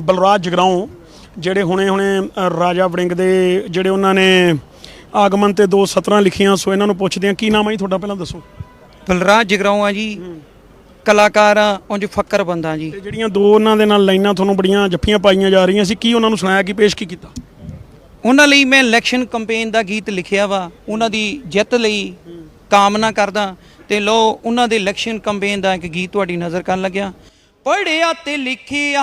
ਬਲਰਾਜ ਜਗਰਾਉਂ ਜਿਹੜੇ ਹੁਣੇ ਹੁਣੇ ਅ, ਰਾਜਾ ਵੜਿੰਗ ਦੇ ਜਿਹੜੇ ਉਹਨਾਂ ਨੇ ਆਗਮਨ ਤੇ ਦੋ ਸਤਰਾਂ ਲਿਖੀਆਂ ਸੋ ਇਹਨਾਂ ਨੂੰ ਪੁੱਛਦੇ ਆ ਕੀ ਨਾਮ ਹੈ ਜੀ ਤੁਹਾਡਾ ਪਹਿਲਾਂ ਦੱਸੋ? ਬਲਰਾਜ ਜਗਰਾਉਂ ਆ ਜੀ। ਕਲਾਕਾਰ ਆ ਉਂਝ ਫੱਕਰ ਬੰਦਾ ਜੀ। ਤੇ ਜਿਹੜੀਆਂ ਦੋ ਉਹਨਾਂ ਦੇ ਨਾਲ ਲਾਈਨਾਂ ਤੁਹਾਨੂੰ ਬੜੀਆਂ ਜੱਫੀਆਂ ਪਾਈਆਂ ਜਾ ਰਹੀਆਂ ਸੀ ਕੀ ਉਹਨਾਂ ਨੂੰ ਸੁਣਾਇਆ ਕੀ ਪੇਸ਼ ਕੀ ਕੀਤਾ? ਉਹਨਾਂ ਲਈ ਮੈਂ ਇਲੈਕਸ਼ਨ ਕੈਂਪੇਨ ਦਾ ਗੀਤ ਲਿਖਿਆ ਵਾ ਉਹਨਾਂ ਦੀ ਜਿੱਤ ਲਈ ਕਾਮਨਾ ਕਰਦਾ ਤੇ ਲੋ ਉਹਨਾਂ ਦੇ ਇਲੈਕਸ਼ਨ ਕੈਂਪੇਨ ਦਾ ਇੱਕ ਗੀਤ ਤੁਹਾਡੀ ਨਜ਼ਰ ਕਰਨ ਲੱਗਿਆ। ਪੜਿਆ ਤੇ ਲਿਖਿਆ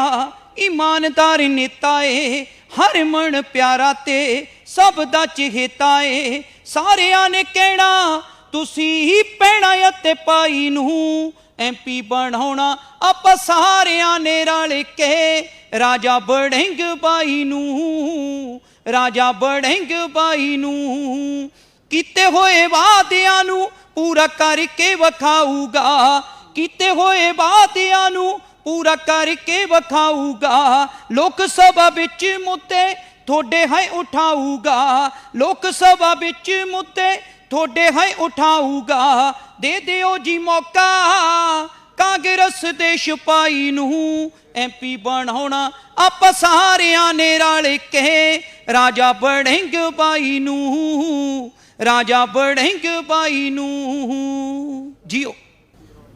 ਇਮਾਨਦਾਰ ਨੇਤਾ ਏ ਹਰ ਮਨ ਪਿਆਰਾ ਤੇ ਸਭ ਦਾ ਚਹੇਤਾ ਏ ਸਾਰਿਆਂ ਨੇ ਕਹਿਣਾ, ਤੁਸੀਂ ਹੀ ਪੈਣਾ ਅਤੇ ਪਾਈ ਨੂੰ ਐਮਪੀ ਬਣਾਉਣਾ। ਆਪਾਂ ਸਾਰਿਆਂ ਨੇ ਰਲ ਕੇ ਰਾਜਾ ਬੜਿੰਗ ਬਾਈ ਨੂੰ, ਰਾਜਾ ਬੜਿੰਗ ਬਾਈ ਨੂੰ ਕੀਤੇ ਹੋਏ ਵਾਅਦਿਆਂ ਨੂੰ ਪੂਰਾ ਕਰਕੇ ਵਖਾਊਗਾ। ਕੀਤੇ ਹੋਏ ਵਾਅਦਿਆਂ ਨੂੰ ਪੂਰਾ ਕਰਕੇ ਵਖਾਊਗਾ। ਲੋਕ ਸਭਾ ਵਿੱਚ ਮੁੱਦੇ ਤੁਹਾਡੇ ਹੈ ਉਠਾਊਗਾ। ਲੋਕ ਸਭਾ ਵਿੱਚ ਮੁੱਦੇ ਤੁਹਾਡੇ ਹੈ ਉਠਾਊਗਾ। ਦੇ ਦਿਓ ਜੀ ਮੌਕਾ, ਕਾਂਗਰਸ ਦੇ ਸਿਪਾਹੀ ਨੂੰ। ਐਮਪੀ ਬਣਾਉਣਾ ਆਪਾਂ ਸਾਰਿਆਂ ਨੇ ਰਲ ਕੇ। ਰਾਜਾ ਬੜਿੰਗ ਬਾਈ ਨੂੰ, ਰਾਜਾ ਬੜਿੰਗ ਬਾਈ ਨੂੰ। ਜੀਓ।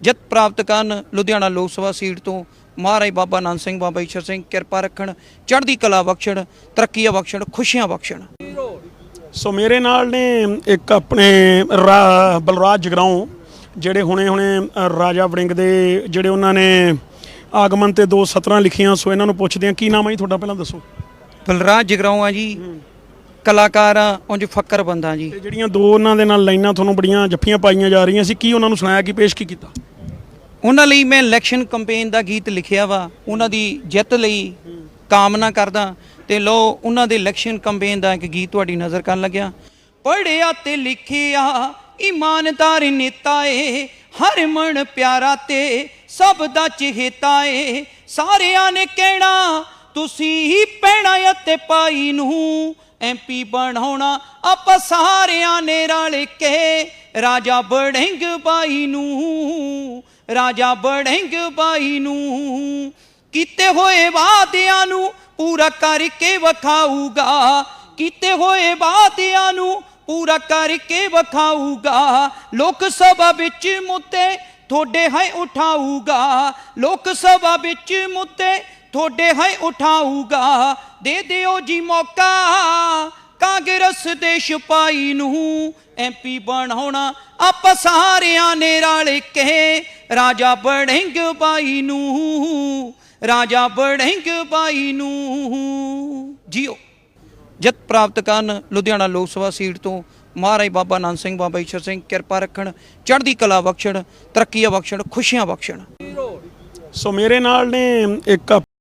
ਜਿੱਤ ਪ੍ਰਾਪਤ ਕਰਨ ਲੁਧਿਆਣਾ ਲੋਕ ਸਭਾ ਸੀਟ ਤੋਂ ਮਹਾਰਾਜ ਬਾਬਾ ਨਾਨਕ ਸਿੰਘ ਬਾਬਾ ਈਸ਼ਰ ਸਿੰਘ ਕਿਰਪਾ ਰੱਖਣ ਚੜ੍ਹਦੀ ਕਲਾ ਬਖਸ਼ਣ ਤਰੱਕੀਆਂ ਬਖਸ਼ਣ ਖੁਸ਼ੀਆਂ ਬਖਸ਼ਣ। ਸੋ ਮੇਰੇ ਨਾਲ ਨੇ ਇੱਕ ਆਪਣੇ ਬਲਰਾਜ ਜਗਰਾਉਂ ਜਿਹੜੇ ਹੁਣੇ ਹੁਣੇ ਰਾਜਾ ਵੜਿੰਗ ਦੇ ਜਿਹੜੇ ਉਹਨਾਂ ਨੇ ਆਗਮਨ ਤੇ ਦੋ ਸਤਰਾਂ ਲਿਖੀਆਂ ਸੋ ਇਹਨਾਂ ਨੂੰ ਪੁੱਛਦੇ ਆ ਕੀ ਨਾਮ ਹੈ ਜੀ? ਤੁਹਾਡਾ ਪਹਿਲਾਂ ਦੱਸੋ। ਬਲਰਾਜ ਜਗਰਾਉਂ ਆ ਜੀ। ਕਲਾਕਾਰ ਆ ਉਂਝ ਫੱਕਰ ਬੰਦਾ ਜੀ। ਤੇ ਜਿਹੜੀਆਂ ਦੋ ਉਹਨਾਂ ਦੇ ਨਾਲ ਲਾਈਨਾਂ ਤੁਹਾਨੂੰ ਬੜੀਆਂ ਜੱਫੀਆਂ ਪਾਈਆਂ ਜਾ ਰਹੀਆਂ ਸੀ ਕੀ ਉਹਨਾਂ ਨੂੰ ਸੁਣਾਇਆ ਕੀ ਪੇਸ਼ ਕੀ ਕੀਤਾ? ਉਹਨਾਂ ਲਈ ਮੈਂ ਇਲੈਕਸ਼ਨ ਕੈਂਪੇਨ ਦਾ ਗੀਤ ਲਿਖਿਆ ਵਾ ਉਹਨਾਂ ਦੀ ਜਿੱਤ ਲਈ ਕਾਮਨਾ ਕਰਦਾ। ਤੇ ਲੋ ਉਹਨਾਂ ਦੇ ਇਲੈਕਸ਼ਨ ਕੈਂਪੇਨ ਦਾ ਇੱਕ ਗੀਤ ਤੁਹਾਡੀ ਨਜ਼ਰ ਕਰਨ ਲੱਗਿਆ। ਪੜਿਆ ਤੇ ਲਿਖਿਆ ਇਮਾਨਦਾਰ ਨੇਤਾ ਏ ਹਰ ਮਨ ਪਿਆਰਾ ਤੇ ਸਭ ਦਾ ਚਹੇਤਾ ਏ ਸਾਰਿਆਂ ਨੇ ਕਹਿਣਾ ਤੁਸੀਂ ਹੀ ਪੈਣਾ ਅਤੇ ਪਾਈ ਨੂੰ ਐਮਪੀ ਬਣਾਉਣਾ। ਆਪਾਂ ਸਾਰਿਆਂ ਨੇ ਰਲ ਕੇ ਰਾਜਾ ਬੜਿੰਗ ਬਾਈ ਨੂੰ, ਰਾਜਾ ਬੜਿੰਗ ਬਾਈ ਨੂੰ ਕੀਤੇ ਹੋਏ ਵਾਅਦਿਆਂ ਨੂੰ ਪੂਰਾ ਕਰਕੇ ਵਖਾਊਗਾ। ਕੀਤੇ ਹੋਏ ਵਾਅਦਿਆਂ ਨੂੰ ਪੂਰਾ ਕਰਕੇ ਵਖਾਊਗਾ। ਲੋਕ ਸਭਾ ਵਿੱਚ ਮੁੱਦੇ ਤੁਹਾਡੇ ਹੈ ਉਠਾਊਗਾ। ਲੋਕ ਸਭਾ ਵਿੱਚ ਮੁੱਦੇ ਤੁਹਾਡੇ ਹੈ ਉਠਾਊਗਾ, ਦੇ ਦਿਓ ਜੀ ਮੌਕਾ। ਕਾਂਗਰਸ ਦੇ ਸਿਪਾਹੀ ਨੂੰ ਐਮਪੀ ਬਣਾਉਣਾ, ਆਪਾਂ ਸਾਰਿਆਂ ਨੇ ਰਲ ਕੇ ਰਾਜਾ ਬੜਿੰਗ ਬਾਈ ਨੂੰ, ਰਾਜਾ ਬੜਿੰਗ ਬਾਈ ਨੂੰ। ਜੀਓ। ਜਿੱਤ ਪ੍ਰਾਪਤ ਕਰਨ ਲੁਧਿਆਣਾ ਲੋਕ ਸਭਾ ਸੀਟ ਤੋਂ ਮਹਾਰਾਜ ਬਾਬਾ ਨਾਨਕ ਸਿੰਘ, ਬਾਬਾ ਈਸ਼ਰ ਸਿੰਘ, ਕਿਰਪਾ ਰੱਖਣ, ਚੜ੍ਹਦੀ ਕਲਾ ਬਖਸ਼ਣ, ਤਰੱਕੀਆਂ ਬਖਸ਼ਣ, ਖੁਸ਼ੀਆਂ ਬਖਸ਼ਣ। ਸੋ ਮੇਰੇ ਨਾਲ ਨੇ ਇੱਕ